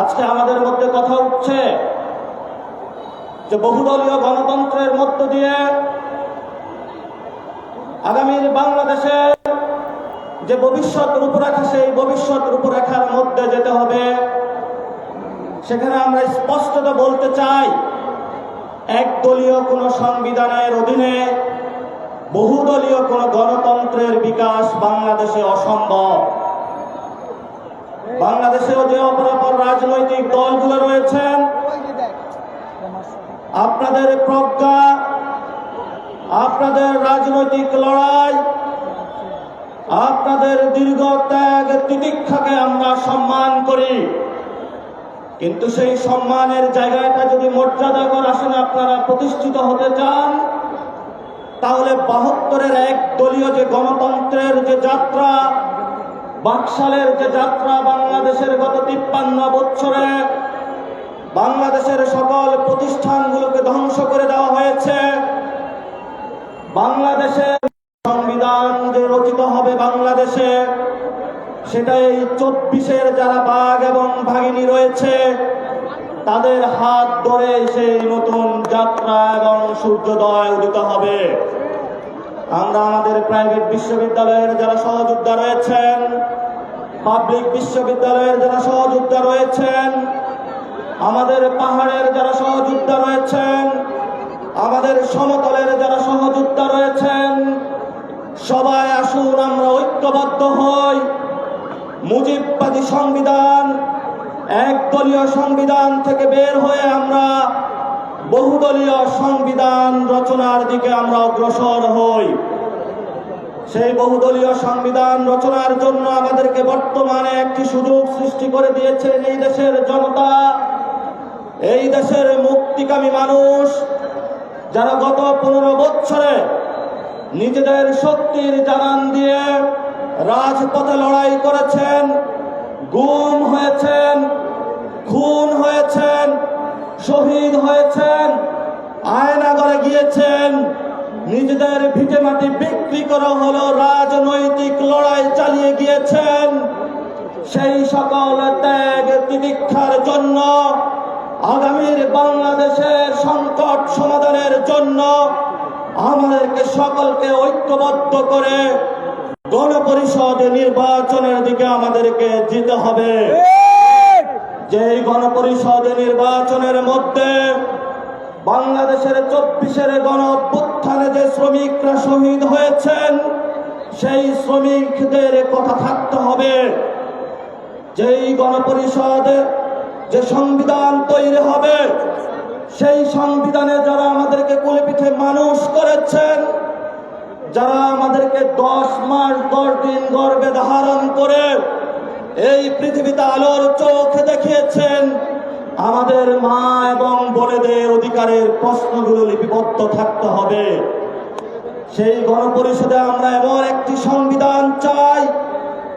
আজকে আমাদের মধ্যে কথা উঠছে যে বহুদলীয় গণতন্ত্রের মধ্য দিয়ে আগামীর বাংলাদেশের যে ভবিষ্যৎ রূপরেখা, সেই ভবিষ্যৎ রূপরেখার মধ্যে যেতে হবে। সেখানে আমরা স্পষ্টত বলতে চাই, একদলীয় কোনো সংবিধানের অধীনে বহুদলীয় কোনো গণতন্ত্রের বিকাশ বাংলাদেশে অসম্ভব। বাংলাদেশেও যে অপরাপর রাজনৈতিক দলগুলো রয়েছেন আপনাদের প্রজ্ঞা, আপনাদের রাজনৈতিক লড়াই, আপনাদের দীর্ঘ ত্যাগ তিতিক্ষাকে আমরা সম্মান করি। কিন্তু সেই সম্মানের জায়গাটা যদি মর্যাদাকর আসনে আপনারা প্রতিষ্ঠিত হতে চান, তাহলে বাহাত্তরের এক দলীয় যে গণতন্ত্রের যে যাত্রা বাকশালের যে যাত্রা বাংলাদেশের গত তিপ্পান্ন বছরে বাংলাদেশের সকল প্রতিষ্ঠানগুলোকে ধ্বংস করে দেওয়া হয়েছে, বাংলাদেশের সংবিধান যে রচিত হবে বাংলাদেশে সেটা এই চব্বিশের যারা বাঘ এবং ভাগিনী রয়েছে, তাদের হাত ধরে সেই নতুন যাত্রা এবং সূর্যোদয় উদিত হবে। আমরা আমাদের প্রাইভেট বিশ্ববিদ্যালয়ের যারা সহযোদ্ধা রয়েছেন পাবলিক বিশ্ববিদ্যালয়ের যারা সহযোদ্ধা রয়েছেন, আমাদের পাহাড়ের যারা সহযোদ্ধা রয়েছেন, আমাদের সমতলের যারা সহযোদ্ধা রয়েছেন, সবাই আসুন, আমরা ঐক্যবদ্ধ হই। মুজিববাদী সংবিধান, একদলীয় সংবিধান থেকে বের হয়ে আমরা বহুদলীয় সংবিধান রচনার দিকে আমরা অগ্রসর হই। সেই বহুদলীয় সংবিধান রচনার জন্য আমাদেরকে বর্তমানে একটি সুযোগ সৃষ্টি করে দিয়েছেন এই দেশের জনতা। এই দেশের মুক্তিকামী মানুষ, যারা গত পনেরো বছরে নিজেদের শক্তির জানান দিয়ে রাজপথে লড়াই করেছেন, গুম হয়েছেন, খুন হয়েছেন, শহীদ হয়েছেন, আয়নাগরে গিয়েছেন, নিজেদের ভিটে মাটি করা হলো রাজনৈতিক লড়াই চালিয়ে গিয়েছেন। সেই সকল ত্যাগ তিতিক্ষার জন্য, আগামীর বাংলাদেশের সংকট সমাধানের জন্য আমাদেরকে সকলকে ঐক্যবদ্ধ করে গণপরিষদ নির্বাচনের দিকে আমাদেরকে যেতে হবে। যেই গণপরিষদ নির্বাচনের মধ্যে বাংলাদেশের চব্বিশের গণ যে শ্রমিকরা শহীদ হয়েছেন, সেই শ্রমিকদের কথা থাকতে হবে। যেই গণপরিষদ যে সংবিধান তৈরি হবে, সেই সংবিধানে যারা আমাদেরকে কোলে পিঠে মানুষ করেছেন, যারা আমাদেরকে দশ মাস, দশ দিন গর্বে ধারণ করে এই পৃথিবীতে আলোর চোখ দেখিয়েছেন, আমাদের মা এবং বোনেদের অধিকারের প্রশ্নগুলো লিপিবদ্ধ থাকতে হবে। সেই গণপরিষদে আমরা এমন একটি সংবিধান চাই,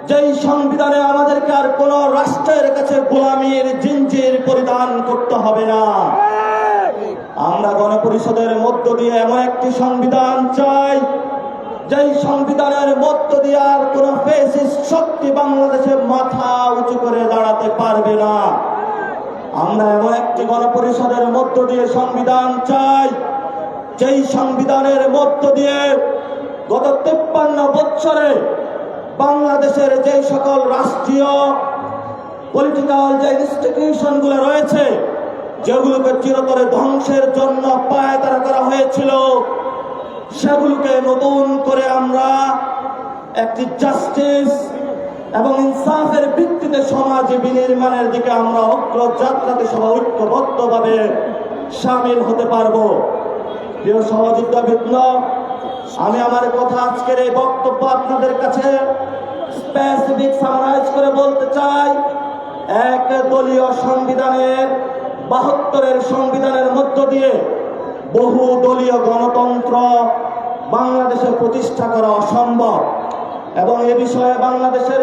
যেই সংবিধানে আমাদেরকে আর কোন রাষ্ট্রের কাছে গোলামীর জিঞ্জির পরিধান করতে হবে না। আমরা গণপরিষদের মধ্য দিয়ে এমন একটি সংবিধান চাই, যেই সংবিধানের মধ্য দিয়ে আর কোন শক্তি বাংলাদেশে মাথা উঁচু করে দাঁড়াতে পারবে না। আমরা এমন একটি গণপরিষদের মধ্য দিয়ে সংবিধান চাই যেই সংবিধানের মধ্য দিয়ে গত তেপ্পান্ন বছরে বাংলাদেশের যেই সকল রাষ্ট্রীয় পলিটিক্যাল যে ইনস্টিটিউশনগুলো রয়েছে, যেগুলোকে চিরতরে ধ্বংসের জন্য পায়তারা করা হয়েছিল, সেগুলোকে নতুন করে আমরা একটি জাস্টিস এবং ইনসাফের ভিত্তিতে সমাজ বিনির্মাণের দিকে আমরা অগ্রযাত্রাতে সবাই ঐক্যবদ্ধভাবে সামিল হতে পারব। প্রিয় সহযোদ্ধা বিপ্লব, আমি আমার কথা আজকের এই বক্তব্য আপনাদের কাছে স্পেসিফিক সামারাইজ করে বলতে চাই। এক দলীয় সংবিধানের, বাহাত্তরের সংবিধানের মধ্য দিয়ে বহু দলীয় গণতন্ত্র বাংলাদেশে প্রতিষ্ঠা করা অসম্ভব। এবং এ বিষয়ে বাংলাদেশের